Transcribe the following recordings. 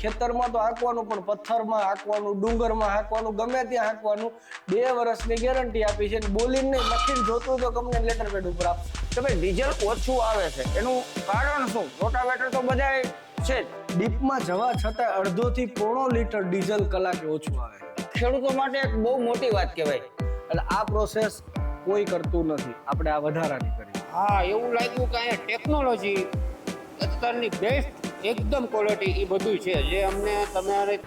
ખેતરમાં તો હાંકવાનું પણ પથ્થરમાં હાંકવાનું ડુંગરમાં હાંકવાનું ગમે ત્યાં હાંકવાનું બે વર્ષની ગેરંટી આપી છે. બોલીને નહીં લખીને જોતું તો કંપની લેટર પેડ ઉપર આપશે. કે ભાઈ ડીઝલ ઓછું આવે છે. એનું કારણ શું? રોટાવેટર તો બધા છે ડીપમાં જવા છતાં અડધોથી પોણો લીટર ડીઝલ કલાકે ઓછું આવે ખેડૂતો માટે એક બહુ મોટી વાત કહેવાય. એટલે આ પ્રોસેસ કોઈ કરતું નથી. આપણે આ વધારાની કરી હા એવું લાગ્યું કે અહીંયા ટેકનોલોજી અત્યારની બેસ્ટ એકદમ ક્વોલિટી એ બધું છે, જે અમને તમારે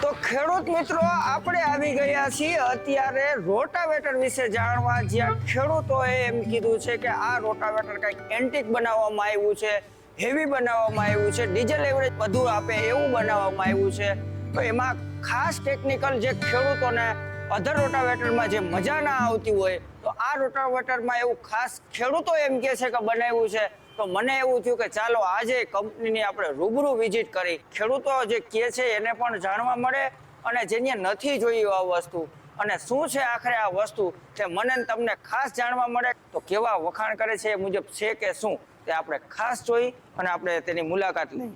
તો ખેડૂત મિત્રો, આપણે આવી ગયા છીએ અત્યારે રોટાવેટર વિશે જાણવા. જ્યાં ખેડૂતોએ એમ કીધું છે કે આ રોટાવેટર કંઈક એન્ટિક બનાવવામાં આવ્યું છે હેવી બનાવવામાં આવ્યું છે ડીઝલ એવરેજ વધુ આપે એવું બનાવવામાં આવ્યું છે. તો એમાં ખાસ ટેકનિકલ જે ખેડૂતોને અધર રોટાવેટરમાં જે મજા ના આવતી હોય, તો આ રોટાવેટરમાં એવું ખાસ ખેડૂતો એમ કહે છે કે બનાવ્યું છે. તો મને એવું થયું કે ચાલો આજે કંપનીની આપણે રૂબરૂ વિઝિટ કરી. ખેડૂતો જે કે છે એને પણ જાણવા મળે અને જેને નથી જોયું આ વસ્તુ. અને શું છે આખરે આ વસ્તુ તે મને તમને ખાસ જાણવા મળે. તો કેવા વખાણ કરે છે એ મુજબ છે કે શું તે આપણે ખાસ જોઈ અને આપણે તેની મુલાકાત લઈ.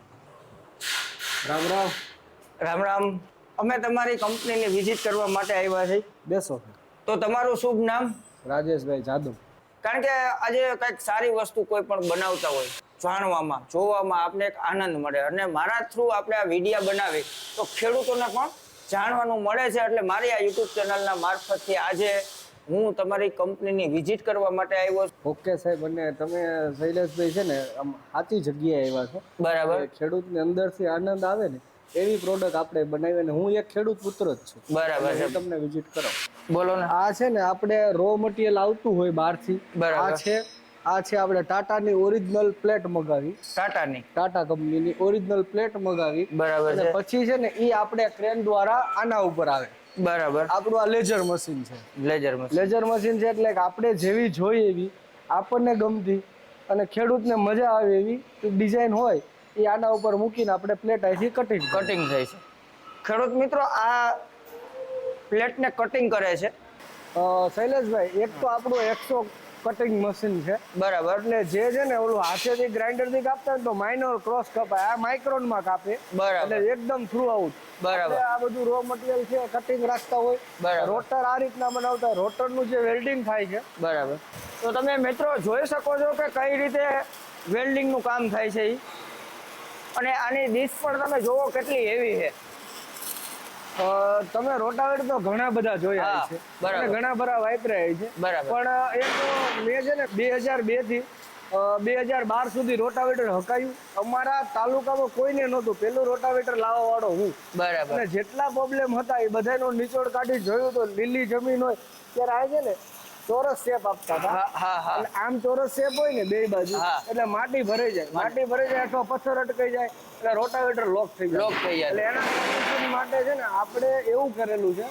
રામ રામ. રામ રામ. અમે તમારી કંપનીની વિઝિટ કરવા માટે આવ્યા છીએ. બેસો. તો તમારું શુભ નામ? રાજેશભાઈ જાદવ. કારણ કે આજે કંઈક સારી વસ્તુ કોઈ પણ બનાવતા હોય જાણવામાં જોવામાં આપને એક આનંદ મળે. અને મારા થ્રુ આપણે આ વિડીયા બનાવી તો ખેડૂતોને પણ જાણવાનું મળે છે. એટલે મારી આ યુટ્યુબ ચેનલના મારફતથી આજે હું તમારી કંપનીની વિઝિટ કરવા માટે આવ્યો છું. ઓકે સાહેબ અને તમે શૈલેષભાઈ છે ને આમ સાચી જગ્યાએ આવ્યા છો. બરાબર. ખેડૂતને અંદરથી આનંદ આવે ને એવી પ્રોડક્ટ આપણે બનાવી અને હું એક ખેડૂત પુત્ર જ છું. બરાબર છે. તમને વિઝિટ કરો બોલો ને. આ છે ને આપણે રો મટીરિયલ આવતું હોય બહારથી. બરાબર. આ છે આ છે આપણે ટાટાની ઓરિજિનલ પ્લેટ મગાવી. ટાટાની? ટાટા કંપનીની ઓરિજિનલ પ્લેટ મગાવી. બરાબર અને છે. પછી છે ને એ આપણે ક્રેન દ્વારા આના ઉપર આવે. બરાબર. આપણું આ લેઝર મશીન છે. લેઝર મશીન લેઝર મશીન છે એટલે આપણે જેવી જોઈએ એવી આપણને ગમતી અને ખેડૂતને મજા આવે એવી ડિઝાઇન હોય એ આના ઉપર મૂકીને આપણે પ્લેટ અહીંથી કટિંગ કટિંગ થાય છે. ખેડૂત મિત્રો આ પ્લેટને કટિંગ કરે છે. શૈલેષભાઈ એક તો આપણું એકસો કટિંગ મશીન છે. બરાબર. એટલે જે છે ને ઓલું હાથેથી ગ્રાઇન્ડરથી કાપતા ને તો માઇનોર ક્રોસ કપાય. આ માઇક્રોનમાં કાપે. બરાબર. એટલે એકદમ થ્રુ આઉટ બરાબર. આ બધું રો મટીરિયલ છે કટિંગ રાખતા હોય. બરાબર. રોટર આ રીતના બનાવતા હોય. રોટરનું જે વેલ્ડિંગ થાય છે. બરાબર. તો તમે મિત્રો જોઈ શકો છો કે કઈ રીતે વેલ્ડિંગનું કામ થાય છે ઈ. અને આની ડીશ પણ તમે જોવો કેટલી હેવી છે. તમે રોટાવેટર તો ઘણા બધા જોયા છે અને ઘણા બધા વાપરાય છે. પણ એ તો મેં છે ને બે હજાર બેથી બે હજાર બાર સુધી રોટાવેટર હકાયું. અમારા તાલુકામાં કોઈને નહોતું. પેલું રોટાવેટર લાવવા વાળો હું. બરાબર. અને જેટલા પ્રોબ્લેમ હતા એ બધાનો નિચોડ કાઢી જોયું તો લીલી જમીન હોય. ત્યારે આ છે ને ચોરસ શેપ આપતા હતા. અને આમ ચોરસ શેપ હોય ને બે બાજુ એટલે માટી ભરાઈ જાય. માટી. ભરાઈ જાય અથવા પથ્થર અટકાઈ જાય એટલે રોટાવેટર લોક થઈ જાય. લોક થઈ જાય. એટલે એના માટે છે ને આપણે એવું કરેલું છે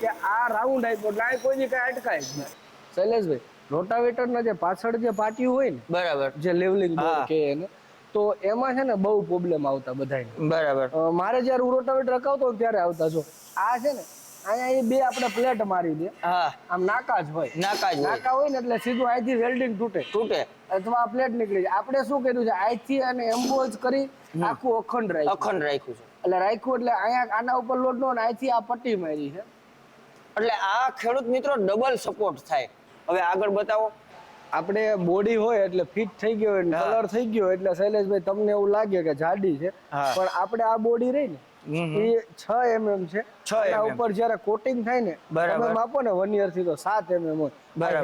કે આ રાઉન્ડ આપ્યો એટલે આ કોઈ કાંઈ અટકાય જ નહીં. શૈલેષભાઈ રોટાવેટરના જે પાછળ જે પાટિયું હોય ને બરાબર. જે લેવલિંગ. કે એને તો એમાં છે ને બહુ પ્રોબ્લેમ આવતા બધાને બરાબર. મારે જ્યારે હું રોટાવેટર રખાવતો ત્યારે આવતા છો. આ છે ને અહીંયા બે આપણે પ્લેટ મારી દે. હા. આમ નાકા જ હોય. નાકા જ નાકા હોય ને એટલે સીધું અહીંથી વેલ્ડિંગ તૂટે. તૂટે. અથવા આ પ્લેટ નીકળી જાય. આપણે શું કર્યું છે? અહીંથી અને એમ્બોજ કરી આખું અખંડ રાખ્યું. અખંડ રાખ્યું છે. એટલે રાખ્યું એટલે અહીંયા આના ઉપર લોડ નો અહીંથી આ પટ્ટી મારી છે. એટલે આ ખેડૂત મિત્રો ડબલ સપોર્ટ થાય. હવે આગળ બતાવો. આપણે બોડી હોય એટલે ફિટ થઈ ગયો હોય. કલર થઈ ગયો એટલે શૈલેષભાઈ તમને એવું લાગે કે જાડી છે. પણ આપણે આ બોડી રહી ને એ છ એમએમ છે. 6 એના. ઉપર જયારે કોટિંગ થાય ને બરાબર. માપો ને વન યરથી તો સાત એમએમ હોય.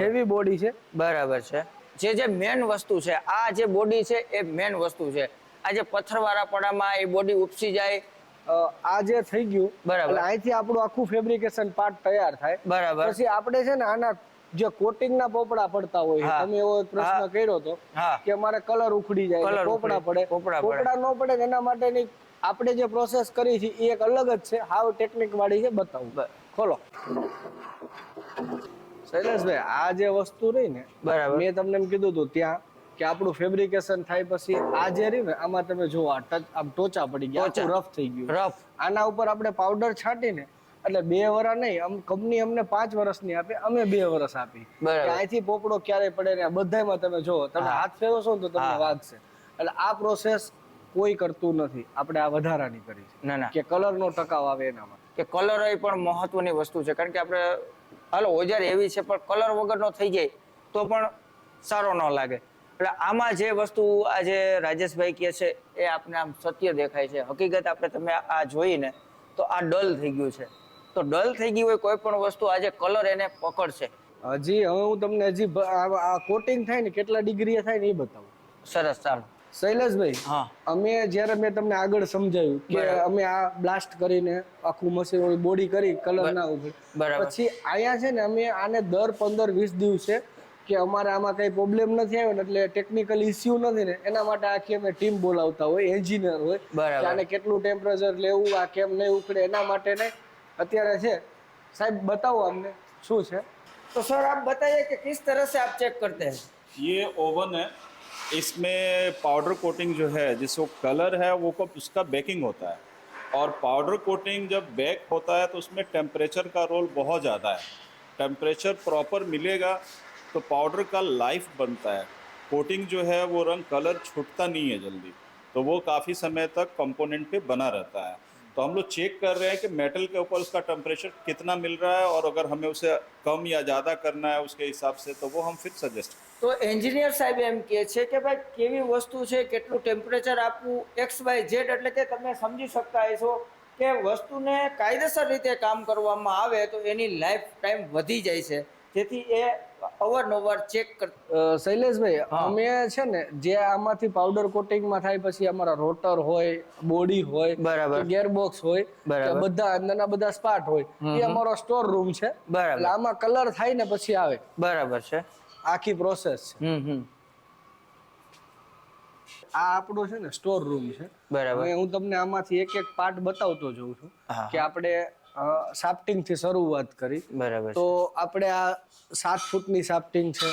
હેવી બોડી છે. બરાબર છે. જે જે મેન વસ્તુ છે આ જે બોડી છે એ મેન વસ્તુ છે. આ જે પથ્થરવાળા પડામાં એ બોડી ઉપસી જાય. આ જે થઈ ગયું બરાબર. અહીંથી આપણું આખું ફેબ્રિકેશન પાર્ટ તૈયાર થાય. બરાબર. પછી આપણે છે ને આના જે કોટિંગ ના પોપડા પડતા હોય. તમે એવો પ્રશ્ન કર્યો હતો કે અમારે કલર ઉખડી જાય પોપડા પડે. પોપડા પડે. ન પડે એના માટેની આપણે જે પ્રોસેસ કરી છે એ એક અલગ જ છે. હાવ ટેકનિક વાળી છે બતાવું. ખોલો. શૈલેષભાઈ આ જે વસ્તુ રહી ને બરાબર. મેં તમને એમ કીધું હતું ત્યાં કે આપણું ફેબ્રિકેશન થાય પછી આ જે રહ્યું ને આમાં તમે જુઓ આ ટચ આમ ટોચા પડી ગયા રફ થઈ ગયું. રફ આના ઉપર આપણે પાવડર છાંટીને એટલે બે વરા નહીં આમ કંપની અમને પાંચ વર્ષની આપે અમે બે વર્ષ આપી. અહીંથી પોપડો ક્યારે પડે ને આ બધાયમાં તમે જુઓ તમે હાથ ફેરવશો ને તો તમને. વાગશે. એટલે આ પ્રોસેસ કોઈ કરતું નથી. આપણે આ વધારાની કરી છે. ના ના. કે કલરનો ટકાવ આવે એનામાં. કે કલર એ પણ મહત્વની વસ્તુ છે. કારણ કે આપણે હાલો ઓજાર એવી છે પણ કલર વગરનો થઈ જાય તો પણ સારો ન લાગે. એટલે આમાં જે વસ્તુ આજે રાજેશભાઈ કહે છે એ આપને આમ સત્ય દેખાય છે. હકીકત આપણે તમે આ જોઈને તો આ ડલ થઈ ગયું છે. તો ડલ થઈ ગયું હોય કોઈ પણ વસ્તુ આજે કલર એને પકડશે. હજી હવે હું તમને હજી આ આ કોટિંગ થાય ને કેટલા ડિગ્રીએ થાય ને એ બતાવું. સરસ ચાલો. શૈલેષભાઈ હા અમે જ્યારે મેં તમને આગળ સમજાવ્યું કે બરાબર. અમે આ બ્લાસ્ટ કરીને આખું મશીન બોડી કરી કલર ના ઉભરે બરાબર. પછી અહીંયા છે ને અમે આને દર પંદર વીસ દિવસે કે અમારે આમાં કઈ પ્રોબ્લેમ નથી આવ્યો ને એટલે ટેકનિકલ ઇસ્યુ નથી ને એના માટે આખી અમે ટીમ બોલાવતા હોય એન્જિનિયર હોય બરાબર. કે આને કેટલું ટેમ્પરેચર લેવું આ કેમ નહીં ઉકળે એના માટે ને અત્યારે છે સાહેબ બતાવો અમને શું છે तो सर आप बताइए कि किस तरह से आप चेक करते हैं ये ओवन है इसमें पाउडर कोटिंग जो है, जिसको कलर है, वो को उसका बेकिंग होता है। और पाउडर कोटिंग जब बेक होता है तो उसमें टेम्परेचर का रोल बहुत ज़्यादा है। टेम्परेचर प्रॉपर मिलेगा तो पाउडर का लाइफ बनता है। कोटिंग जो है, वो रंग कलर छूटता नहीं है जल्दी। तो वो काफ़ी समय तक कंपोनेंट पे बना रहता है। तो हम लोग चेक कर रहे हैं कि मेटल के ऊपर उसका टेम्परेचर कितना मिल रहा है और अगर हमें उसे कम या ज़्यादा करना है उसके हिसाब से तो वो हम फिर सजेस्ट તો એન્જિનિયર સાહેબ એમ કહે છે કે ભાઈ કેવી વસ્તુ છે કેટલું ટેમ્પરેચર આપવું એક્સ વાય ઝેડ એટલે કે તમે સમજી શકતા હશો કે વસ્તુને કાયદેસર રીતે કામ કરવામાં આવે તો એની લાઈફ ટાઈમ વધી જાય છે જેથી એ અવારનવાર ચેક શૈલેષભાઈ અમે છે ને જે આમાંથી પાવડર કોટિંગમાં થાય પછી અમારા રોટર હોય બોડી હોય બરાબર. ગેરબોક્સ હોય બધા અંદરના બધા સ્પાટ હોય એ અમારો સ્ટોર રૂમ છે. બરાબર. આમાં કલર થાય ને પછી આવે. બરાબર છે. આખી પ્રોસેસ છે. હમ આ આપણો છે ને સ્ટોર રૂમ છે. બરાબર. હું તમને આમાંથી એક એક પાર્ટ બતાવતો જઉં છું કે આપણે સાફ્ટિંગથી શરૂઆત કરી. બરાબર તો આપણે આ સાત ફૂટની સાફ્ટિંગ છે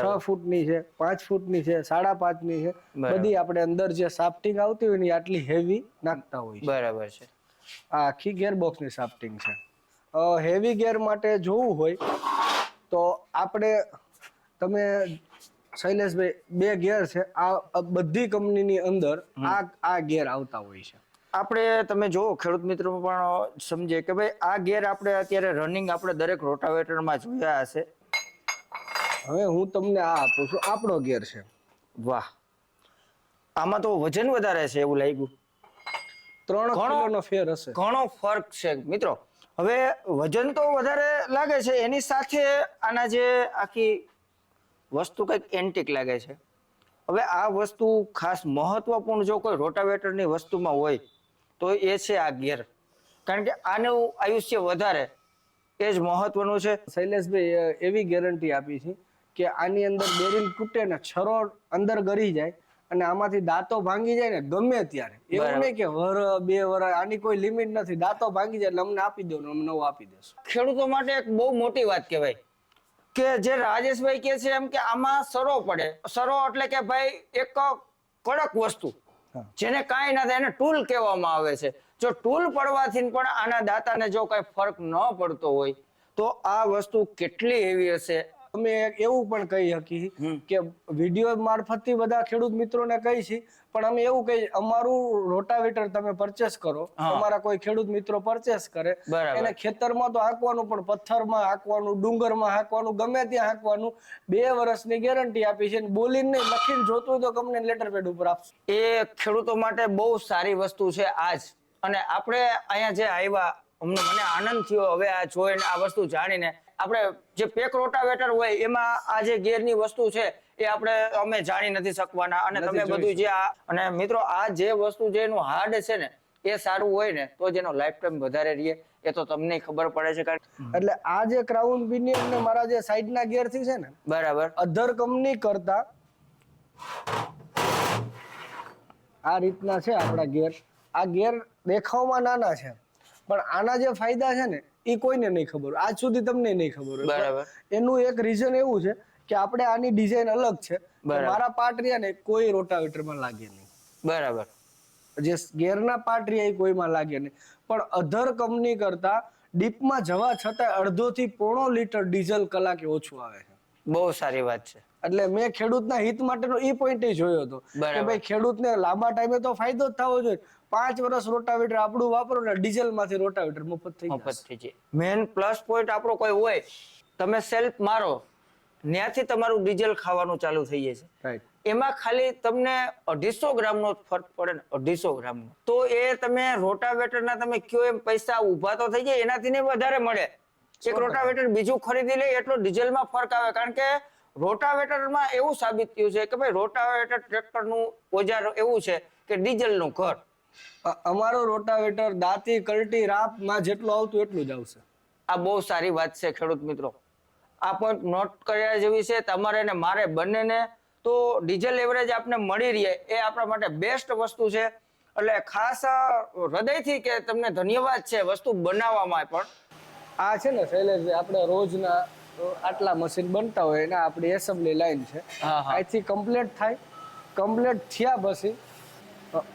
છ ફૂટની છે પાંચ ફૂટની છે સાડા પાંચની છે બધી આપણે અંદર જે સાફ્ટિંગ આવતી હોય ને આટલી હેવી નાખતા હોય બરાબર છે. આ આખી ગેરબોક્સની સાફ્ટિંગ છે. હેવી ગેર માટે જોવું હોય તો આપણે તમે શૈલેષભાઈ બે ગેર છે. આ આ બધી કંપનીની અંદર આ આ ગેર આવતા હોય છે. આપણે તમે જુઓ ખેડૂત મિત્રો પણ સમજે કે ભાઈ આ ગેર આપણે અત્યારે રનિંગ આપણે દરેક રોટાવેટરમાં જોયા હશે. હવે હું તમને આ આપું છું આપણો ગેર છે. વાહ. આમાં તો વજન વધારે છે એવું લાગ્યું. ત્રણ ઘણો- કિલોનો ફેર હશે. ઘણો ફરક છે મિત્રો. હવે વજન તો વધારે લાગે છે એની સાથે આના જે આખી વસ્તુ કંઈક એન્ટિક લાગે છે. હવે આ વસ્તુ ખાસ મહત્વપૂર્ણ જો કોઈ રોટાવેટરની વસ્તુમાં હોય તો એ છે આ ગેર. કારણ કે આનું આયુષ્ય વધારે. એ જ મહત્વનું છે. શૈલેષભાઈ એવી ગેરંટી આપી છે કે આની અંદર બેરિંગ તૂટે ને છરો અંદર ગરી જાય અને આમાંથી દાંતો ભાંગી જાય ને ગમે ત્યારે. એવું નહીં કે વર બે વર આની કોઈ લિમિટ નથી. દાંતો ભાંગી જાય એટલે અમને આપી દો ને અમે નવું આપી દેશું. ખેડૂતો માટે એક બહુ મોટી વાત કહેવાય કે જે રાજેશભાઈ કે છે એમ કે આમાં સરો પડે. સરો એટલે કે ભાઈ એક કડક વસ્તુ. જેને કાંઈ ના થાય એને ટૂલ કહેવામાં આવે છે. જો ટૂલ પડવાથી પણ આના દાતાને જો કઈ ફરક ન પડતો હોય તો આ વસ્તુ કેટલી એવી હશે? અમે એવું પણ કહી શકીએ કે વીડિયો મારફતથી બધા ખેડૂત મિત્રોને કહી છીએ પણ અમે એવું કહીએ અમારું રોટાવેટર તમે પરચેસ કરો. અમારા તમારા કોઈ ખેડૂત મિત્રો પરચેસ કરે. એને ખેતરમાં તો હાંકવાનું પણ પથ્થરમાં હાંકવાનું ડુંગરમાં હાંકવાનું ગમે ત્યાં હાંકવાનું બે વર્ષની ગેરંટી આપી છે. બોલીને નહીં લખીને જોતું હોય તો કંપની લેટર પેડ ઉપર આપશું. એ ખેડૂતો માટે બહુ સારી વસ્તુ છે આજ. અને આપણે અહીંયા જે આવ્યા અમને મને આનંદ થયો હવે આ જોઈને આ વસ્તુ જાણીને. આપણે જે પેક રોટાવેટર હોય એમાં આ જે ગેરની વસ્તુ છે એ આપણે અમે જાણી નથી શકવાના. અને તમે બધું જે આ અને મિત્રો આ જે વસ્તુ જે એનું હાર્ડ છે ને એ સારું હોય ને તો જેનો લાઈફ ટાઈમ વધારે રહે એ તો તમને ખબર પડે છે કારણ એટલે આ જે ક્રાઉન પિનિયન ને મારા જે સાઈડના ગેરથી છે ને બરાબર. અધર કંપની કરતા આ રીતના છે આપણા ગેર આ ગેર દેખાવમાં નાના છે પણ આના જે ફાયદા છે ને એ કોઈને નહીં ખબર. આજ સુધી તમને નહીં ખબર બરાબર. એનું એક રીઝન એવું છે કે આપણે આની ડિઝાઇન અલગ છે. મારા પાર્ટ રહ્યા ને કોઈ રોટાવેટરમાં લાગે નહીં. બરાબર. જે ગેરના પાર્ટ રહ્યા એ કોઈમાં લાગે નહીં. પણ અધર કંપની કરતા ડીપમાં જવા છતાં અડધોથી પોણો લીટર ડીઝલ કલાકે ઓછું આવે છે. બહુ સારી વાત છે. એટલે મેં ખેડૂતના હિત માટેનો એ પોઈન્ટ જોયો હતો. કે. ભાઈ ખેડૂતને લાંબા ટાઈમે તો ફાયદો જ થવો જોઈએ. પાંચ વર્ષ રોટાવેટર આપણું વાપરો ને ડીઝલમાંથી રોટાવેટર મફત થઈ મફત થઈ જાય. મેન પ્લસ પોઈન્ટ આપણો કોઈ હોય તમે સેલ્ફ મારો. ત્યાંથી તમારું ડીઝલ ખાવાનું ચાલુ થઈ જાય છે. એમાં ખાલી તમને અઢીસો ગ્રામનો ફરક પડે ને અઢીસો ગ્રામનો. તો એ તમે રોટાવેટરના તમે કયો એમ પૈસા ઊભા તો થઈ જાય એનાથી ને વધારે મળે. એક રોટાવેટર બીજું ખરીદી લે એટલો ડીઝલમાં ફરક આવે. કારણ કે રોટાવેટરમાં એવું સાબિત થયું છે કે ભાઈ રોટાવેટર ટ્રેક્ટરનું ઓજાર એવું છે કે ડીઝલનું ઘર. અમારો રોટાવેટર દાંતી કલટી રાપમાં જેટલું આવતું એટલું જ આવશે. આ બહુ સારી વાત છે ખેડૂત મિત્રો. આ પોઈન્ટ નોટ કર્યા જેવી છે. તમારે ને મારે બંનેને તો ડીઝલ એવરેજ આપને મળી રહે એ આપણા માટે બેસ્ટ વસ્તુ છે. એટલે ખાસ હૃદયથી કે તમને ધન્યવાદ છે વસ્તુ બનાવવામાં પણ. આ છે ને શૈલેષભાઈ આપણે રોજના આટલા મશીન બનતા હોય એના આપણી એસેમ્બલી લાઈન છે. અહીંથી કમ્પ્લીટ થાય. કમ્પ્લીટ થયા પછી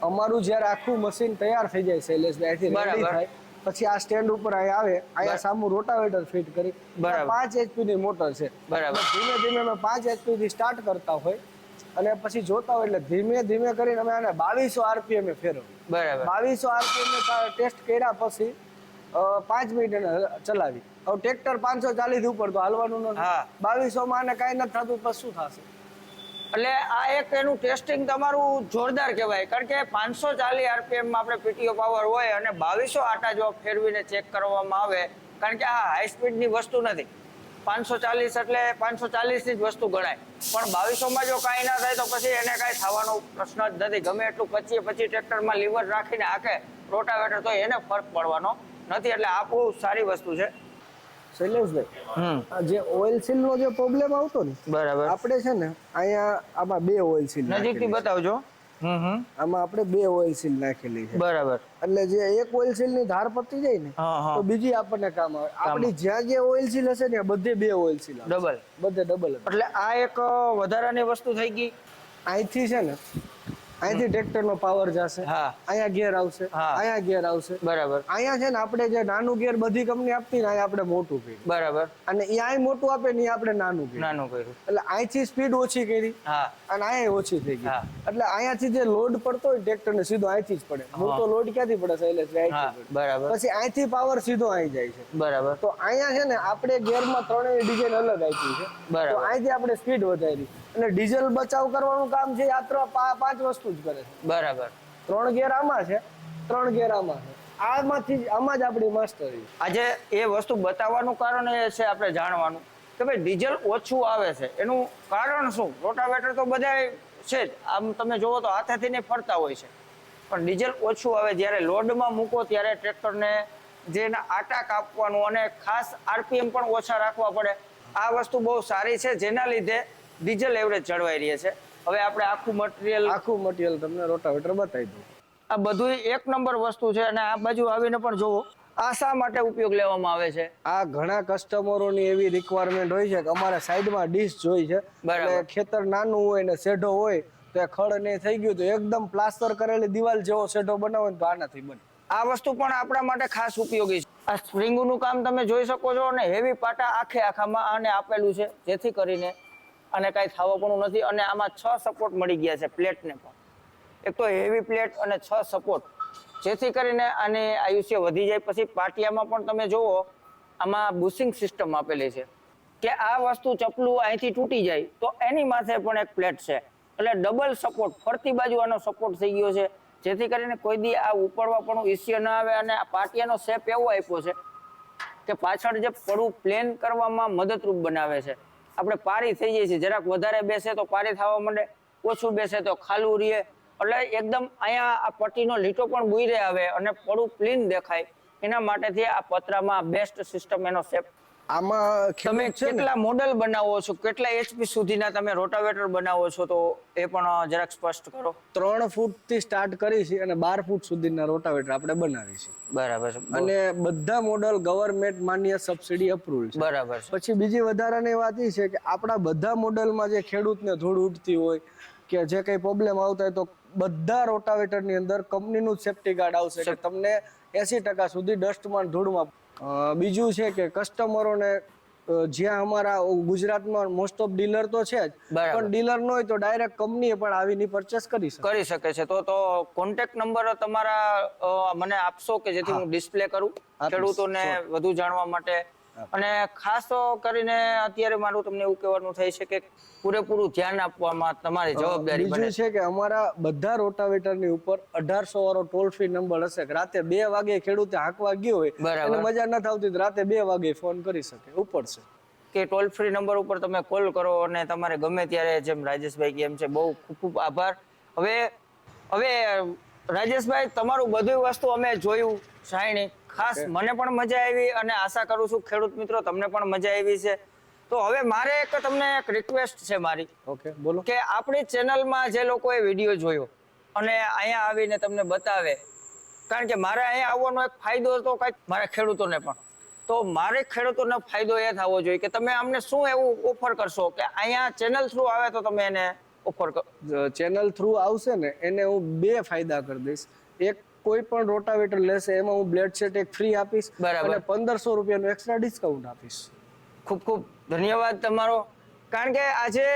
અમારું જ્યારે આખું મશીન તૈયાર થઈ જાય શૈલેષભાઈ અહીંથી રેડી બરાબર. થાય. પછી આ સ્ટેન્ડ ઉપર અહીં આવે અહીંયા સામું રોટાવેટર ફિટ કરી. બરાબર. પાંચ એચપી ની મોટર છે. બરાબર. ધીમે ધીમે અમે પાંચ એચપી થી સ્ટાર્ટ કરતા હોય અને પછી જોતા હોય એટલે ધીમે ધીમે કરીને અમે આને બાવીસો આરપીએમ ફેરવ્યું બરાબર. બાવીસો આરપીએમ ટેસ્ટ કર્યા પછી પાંચ મિનિટ ચલાવી હવે ટ્રેક્ટર પાંચસો ચાલીસ ઉપર તો હાલવાનું હા. નથી. બાવીસો માં આને કાંઈ નથી થતું પછી શું થશે? એટલે આ એક એનું ટેસ્ટિંગ તમારું જોરદાર કહેવાય. કારણ કે પાંચસો ચાલીસ આરપીએમમાં આપણે પીટીઓ પાવર હોય અને બાવીસો આટા જો ફેરવીને ચેક કરવામાં આવે, કારણ કે આ હાઈ સ્પીડની વસ્તુ નથી. પાંચસો ચાલીસ એટલે પાંચસો ચાલીસની જ વસ્તુ ગણાય. પણ બાવીસોમાં જો કાંઈ ના થાય તો પછી એને કાંઈ થવાનો પ્રશ્ન જ નથી. ગમે એટલું પચીએ પછી ટ્રેક્ટરમાં લીવર રાખીને આખે રોટાવેટર તો એને ફરક પડવાનો નથી. એટલે આ બહુ સારી વસ્તુ છે. શૈલેષભાઈ જે ઓઇલ સીલ નો જે પ્રોબ્લેમ આવતો ને બરાબર. આપણે છે ને અહીંયા આમાં બે ઓઇલ સીલ નજીકથી બતાવજો. હમ હમ. આમાં આપણે બે ઓઇલ સીલ નાખેલી છે. બરાબર. એટલે જે એક ઓઇલ સીલની ધાર પતી જાય ને તો બીજી આપણને કામ આવે. આપણી જ્યાં જે ઓઇલ સીલ હશે ને બધે બે ઓઇલ સીલ ડબલ. બધે ડબલ એટલે આ એક વધારાની વસ્તુ થઈ ગઈ? અહીંથી છે ને અહીંથી ટ્રેક્ટર નો પાવર જશે. હા. અહીંયા ગિયર આવશે. અહીંયા ગિયર આવશે. બરાબર. અહીંયા છે ને આપણે જે નાનું ગિયર બધી કંપની આપતી ને અહીંયા આપણે મોટું કર્યું. બરાબર. અને અહીંયા અહીં મોટું આપે ને આપણે નાનું કર્યું. નાનું કર્યું. એટલે અહીંથી સ્પીડ ઓછી કરી હા. અને અહીંયા ઓછી થઈ ગઈ. એટલે અહીંયાથી જે લોડ પડતો હોય ટ્રેક્ટર ને સીધો અહીંથી જ પડે. મોટો લોડ ક્યાંથી પડે શૈલેષભાઈ બરાબર. પછી અહીંથી પાવર સીધો અહીં જાય છે. બરાબર. તો અહીંયા છે ને આપણે ગિયરમાં ત્રણેય ડિઝાઇન અલગ આપી છે. બરાબર. અહીંથી આપણે સ્પીડ વધારી. અને ડીઝલ બચાવ કરવાનું કામ છે આ ત્રણ પાંચ વસ્તુ જ કરે છે. બરાબર. ત્રણ ગેર આમાં છે ત્રણ ગેર આમાં છે. આમાંથી આમાં જ આપણી માસ્ટરી આજે એ વસ્તુ બતાવવાનું કારણ એ છે આપણે જાણવાનું. કે ભાઈ ડીઝલ ઓછું આવે છે. એનું કારણ શું? રોટાવેટર તો બધા છે જ. આમ તમે જોવો તો હાથેથી ને ફરતા હોય છે. પણ ડીઝલ ઓછું આવે જ્યારે લોડમાં મૂકો ત્યારે ટ્રેક્ટરને જે એના આટા કાપવાનું અને ખાસ આરપીએમ પણ ઓછા રાખવા પડે. આ વસ્તુ બહુ સારી છે. જેના લીધે ડીઝલ એવરેજ જળવાઈ રહી છે. હવે આપણે આખું મટીરિયલ આખું મટીરિયલ તમને રોટાવેટર બતાવી દઉં. આ બધું એક નંબર વસ્તુ છે અને આ બાજુ આવીને પણ જોવો. આ શા માટે ઉપયોગ લેવામાં આવે છે? આ ઘણા કસ્ટમરોની એવી રિક્વાયરમેન્ટ હોય છે કે અમારે સાઈડમાં ડીશ જોઈ છે. એટલે ખેતર નાનું હોય ને શેઢો હોય તો ખડ ને થઈ ગયું તો એકદમ પ્લાસ્ટર કરેલી દિવાલ જેવો શેઢો બનાવો તો આનાથી બને. આ વસ્તુ પણ આપણા માટે ખાસ ઉપયોગી છે. આ સ્પ્રિંગનું કામ તમે જોઈ શકો છો અને હેવી પાટા આખે આખામાં આને આપેલું છે જેથી કરીને આને કાંઈ થવાપણું નથી. અને આમાં છ સપોર્ટ મળી ગયા છે પ્લેટને પણ. એક તો હેવી પ્લેટ અને છ સપોર્ટ જેથી કરીને આને આયુષ્ય વધી જાય. પછી પાટિયામાં પણ તમે જુઓ, આમાં બુશિંગ સિસ્ટમ આપેલી છે. કે આ વસ્તુ ચપલું અહીંથી તૂટી જાય, તો એની માથે પણ એક પ્લેટ છે. એટલે ડબલ સપોર્ટ ફરતી બાજુ આનો સપોર્ટ થઈ ગયો છે. જેથી કરીને કોઈ દી આ ઉપડવા પણ ઇસ્યુ ન આવે અને આ પાટિયાનો શેપ એવો આપ્યો છે કે પાછળ જે પડું પ્લેન કરવામાં મદદરૂપ બનાવે છે. આપણે પારી થઈ જાય છે જરાક વધારે બેસે તો પારી થવા માંડે, ઓછું બેસે તો ખાલું રહે એટલે એકદમ અહીંયા આ પટ્ટીનો લીટો પણ બુઈરે આવે અને પડું પ્લીન દેખાય. એના માટેથી આ પતરામાં બેસ્ટ સિસ્ટમ એનો શેપ આમાં તમે કેટલા મોડલ બનાવો છો? કેટલા એચપી સુધીના તમે રોટાવેટર બનાવો છો? તો એ પણ જરાક સ્પષ્ટ કરો. ત્રણ ફૂટથી સ્ટાર્ટ કરી છે અને બાર ફૂટ સુધીના રોટાવેટર આપણે બનાવી છે. બરાબર છે. અને બધા મોડલ ગવર્મેન્ટ માન્ય સબસિડી અપ્રુવલ છે. બરાબર છે. પછી બીજી વધારાની વાત એ છે કે આપણા બધા મોડલમાં જે ખેડૂતને ધૂળ ઉઠતી હોય કે જે કંઈ પ્રોબ્લેમ આવતા હોય તો બધા રોટાવેટરની અંદર કંપનીનું જ સેફ્ટી ગાર્ડ આવશે કે તમને એસી ટકા સુધી ડસ્ટમાં ધૂળમાં બીજું છે કે કસ્ટમરોને જ્યાં અમારા ગુજરાતમાં મોસ્ટ ઓફ ડીલર તો છે જ. પણ ડીલર ન હોય તો ડાયરેક્ટ કંપનીએ પણ આવીને પરચેસ કરી શકે. કરી શકે છે. તો તો કોન્ટેક્ટ નંબર તમારા મને આપશો કે જેથી હું. ડિસ્પ્લે કરું ખેડૂતોને વધુ જાણવા માટે? અને ખાસ તો કરીને અત્યારે મારું તમને એવું કહેવાનું થાય છે કે પૂરેપૂરું ધ્યાન આપવામાં તમારી જવાબદારી બને. બીજું છે કે અમારા બધા રોટાવેટરની ઉપર અઢારસો વાળો ટોલ ફ્રી નંબર હશે કે રાતે બે વાગે ખેડૂતે હાંકવા ગયો હોય. એને મજા નથી આવતી તો રાતે બે વાગે ફોન કરી શકે ઉપર છે. કે ટોલ ફ્રી નંબર ઉપર તમે કોલ કરો અને તમારે ગમે ત્યારે જેમ રાજેશભાઈ કે એમ છે બહુ ખૂબ ખૂબ આભાર. હવે હવે રાજેશભાઈ તમારું બધી વસ્તુ અમે જોયું જાણી ખાસ મને પણ મજા આવી અને આશા કરું છું ખેડૂત મિત્રો તમને પણ મજા આવી છે. તો હવે મારે એક તમને એક રિક્વેસ્ટ છે મારી. ઓકે બોલો. કે આપણી ચેનલમાં જે લોકોએ વીડિયો જોયો અને અહીંયા આવીને તમને બતાવે કારણ કે મારે અહીંયા આવવાનો એક ફાયદો હતો કંઈક મારા ખેડૂતોને પણ. તો મારે ખેડૂતોને ફાયદો એ થવો જોઈએ કે તમે અમને શું એવું ઓફર કરશો કે અહીંયા ચેનલ થ્રુ આવે તો તમે એને ઓફર ચેનલ થ્રુ આવશે ને એને હું બે ફાયદા કરી દઈશ. એક કોઈ પણ રોટાવેટર લેશે એમાં હું બ્લેડ સેટ એક ફ્રી આપીશ. અને પંદરસો રૂપિયાનું એક્સ્ટ્રા ડિસ્કાઉન્ટ આપીશ. ખૂબ ખૂબ ધન્યવાદ તમારો. કારણ કે આજે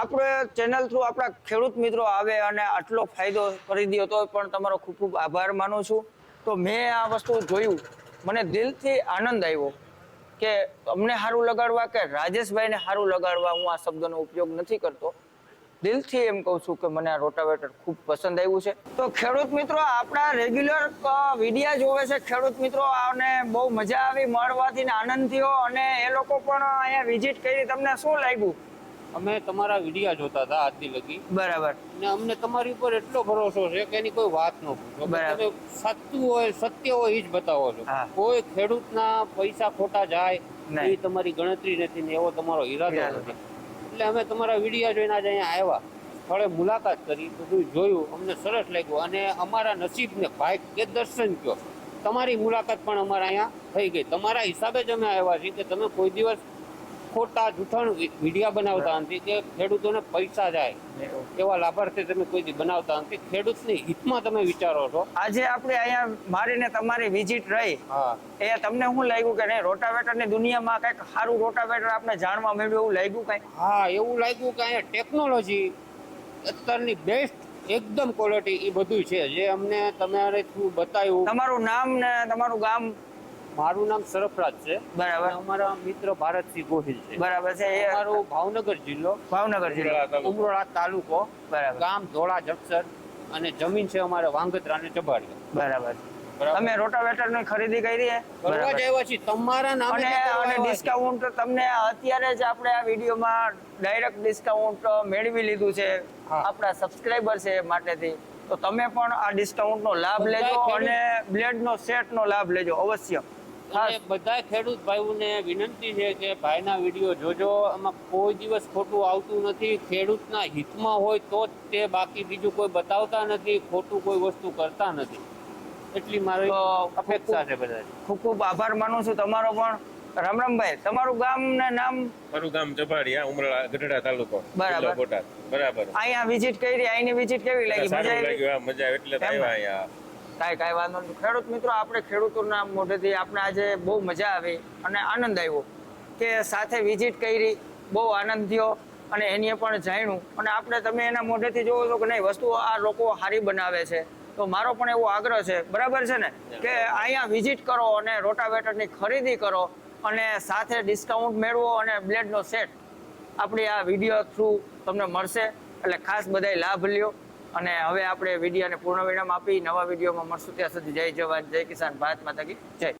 આપણે ચેનલ થ્રુ આપણા ખેડૂત મિત્રો આવે અને આટલો ફાયદો કરી દો તો પણ તમારો ખૂબ ખૂબ આભાર માનું છું. તો મેં આ વસ્તુ જોયું. મને દિલથી આનંદ આવ્યો કે અમને સારું લગાડવા કે રાજેશભાઈને સારું લગાડવા હું આ શબ્દનો ઉપયોગ નથી કરતો. દિલથી એમ કહું છું કે મને આ રોટાવેટર ખૂબ પસંદ આવ્યું છે. તો ખેડૂત મિત્રો આપણા રેગ્યુલર વિડિયા જોવે છે. ખેડૂત મિત્રો અને બહુ મજા આવી મળવાથી આનંદ થયો અને એ લોકો પણ અહીંયા વિઝિટ કરી. તમને શું લાગ્યું? અમે તમારા વિડીયા જોતા હતા આજથી લગી. બરાબર. ને અમને તમારી ઉપર એટલો ભરોસો છે કે એની કોઈ વાત ન પૂછો. બરાબર. તમે સાચું હોય સત્ય હોય એ જ બતાવો છો. કોઈ ખેડૂતના પૈસા ખોટા જાય એ તમારી ગણતરી નથી ને એવો તમારો ઈરાદો નથી. એટલે અમે તમારા વિડીયા જોઈને આજે અહીંયા આવ્યા. સ્થળે મુલાકાત કરી બધું જોયું અમને સરસ લાગ્યું. અને અમારા નસીબને ભાઈ કે દર્શન કયો તમારી મુલાકાત પણ અમારા અહીંયા થઈ ગઈ. તમારા હિસાબે જ અમે આવ્યા છીએ કે તમે કોઈ દિવસ ખોટા જૂઠાણ વિડીયા બનાવતા નથી કે ખેડૂતોને પૈસા જાય. એવા લાભાર્થી તમે કોઈ બનાવતા નથી. ખેડૂતની હિતમાં તમે વિચારો છો. આજે આપણે અહીંયા મારીને તમારી વિઝિટ રહી. હા. એ તમને શું લાગ્યું કે નહીં? રોટાવેટરની દુનિયામાં કંઈક સારું રોટાવેટર આપણે જાણવા મળ્યું એવું લાગ્યું કંઈ? હા એવું લાગ્યું કે અહીંયા ટેકનોલોજી અત્યારની બેસ્ટ એકદમ ક્વોલિટી એ બધું છે. જે અમને તમારે થ્રુ બતાવ્યું તમારું નામ ને તમારું ગામ મારું નામ સરફરાજ છે. બરાબર. અમારા મિત્ર ભારતસિંહ ગોહિલ છે. બરાબર છે એ અમારું ભાવનગર જિલ્લો. ભાવનગર જિલ્લો. ઉમરોડા તાલુકો. બરાબર. ગામ ધોળા જક્ષર અને જમીન છે અમારે વાંગત્રા ને ચબાડિયા બરાબર. અમે રોટાવેટરની ખરીદી કરી છે કરવા જ આવ્યા છીએ. તમારા નામે અને અને ડિસ્કાઉન્ટ તમને અત્યારે જ આપણે આ વિડીયોમાં ડાયરેક્ટ ડિસ્કાઉન્ટ મેળવી લીધું છે. આપણા સબસ્ક્રાઇબર છે માટેથી. તો તમે પણ આ ડિસ્કાઉન્ટ નો લાભ લેજો અને બ્લેડ નો સેટ નો લાભ લેજો અવશ્ય. અને બધા ખેડૂત ભાઈઓને વિનંતી છે કે ભાઈના વીડિયો જોજો. આમાં કોઈ દિવસ ખોટું આવતું નથી. ખેડૂતના હિતમાં હોય તો જ તે બાકી બીજું કોઈ બતાવતા નથી ખોટું કોઈ વસ્તુ કરતા નથી. એટલી મારી અપેક્ષા છે બધા ખૂબ ખૂબ આભાર માનું છું તમારો પણ. રામ રામભાઈ તમારું ગામ ને નામ? મારું ગામ જબાડિયા ઉમરળા ગઢડા તાલુકો. બરાબર. બોટાદ. બરાબર. અહીંયા વિઝિટ કરી અહીંની વિઝિટ કેવી લાગી? મજા આવી? મજા એટલે આવ્યા અહીંયા. કાંઈ કાંઈ વાંધો નહીં ખેડૂત મિત્રો આપણે ખેડૂતોના મોઢેથી આપણે આજે બહુ મજા આવી અને આનંદ આવ્યો કે સાથે વિઝિટ કરી બહુ આનંદ થયો અને એને પણ જાણ્યું. અને આપણે તમે એના મોઢેથી જોવો છો કે નહીં વસ્તુઓ આ લોકો સારી બનાવે છે. તો મારો પણ એવો આગ્રહ છે. બરાબર છે ને? કે અહીંયા વિઝિટ કરો અને રોટાવેટરની ખરીદી કરો અને સાથે ડિસ્કાઉન્ટ મેળવો અને બ્લેડનો સેટ આપણી આ વીડિયો થ્રુ તમને મળશે. એટલે ખાસ બધાય લાભ લ્યો. અને હવે આપણે વિડીયોને પૂર્ણ વિરામ આપી. નવા વિડીયોમાં મળશું ત્યાં સુધી. જય જવાન, જય કિસાન, ભારત માતા કી જય.